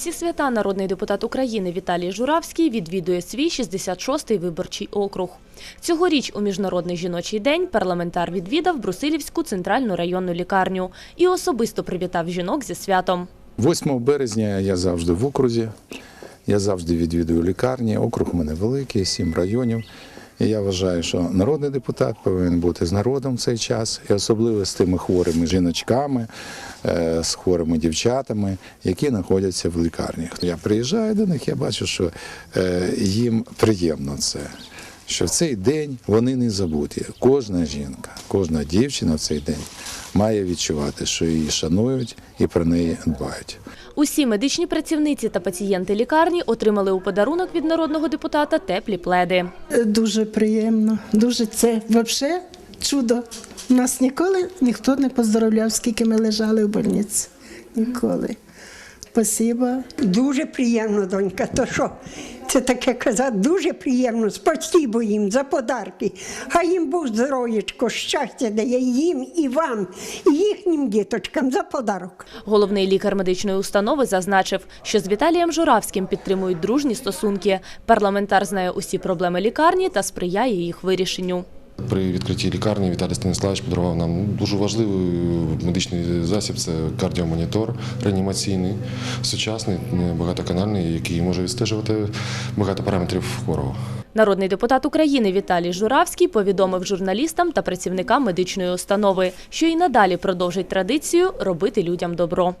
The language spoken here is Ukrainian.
Всі свята народний депутат України Віталій Журавський відвідує свій 66-й виборчий округ. Цьогоріч у Міжнародний жіночий день парламентар відвідав Брусилівську центральну районну лікарню і особисто привітав жінок зі святом. 8 березня я завжди в окрузі. Я завжди відвідую лікарні. Округ у мене великий, сім районів. І я вважаю, що народний депутат повинен бути з народом в цей час, і особливо з тими хворими жіночками, е, з хворими дівчатами, які знаходяться в лікарнях. Я приїжджаю до них, я бачу, що е, їм приємно це. Що в цей день вони не забуті. Кожна жінка, кожна дівчина в цей день має відчувати, що її шанують і про неї дбають. Усі медичні працівниці та пацієнти лікарні отримали у подарунок від народного депутата теплі пледи. Дуже приємно, дуже це взагалі чудо. Нас ніколи ніхто не поздоровляв, скільки ми лежали в больниці. Ніколи. Спасибо. Дуже приємно, донька. То що? Це таке казати, дуже приємно. Спасибо їм за подарки. Хай їм Бог здоров'ячко, щастя дає їм і вам, і їхнім діточкам за подарок. Головний лікар медичної установи зазначив, що з Віталієм Журавським підтримують дружні стосунки. Парламентар знає усі проблеми лікарні та сприяє їх вирішенню. При відкритті лікарні Віталій Станіславович подарував нам дуже важливий медичний засіб. Це кардіомонітор реанімаційний, сучасний, багатоканальний, який може відстежувати багато параметрів хворого. Народний депутат України Віталій Журавський повідомив журналістам та працівникам медичної установи, що і надалі продовжить традицію робити людям добро.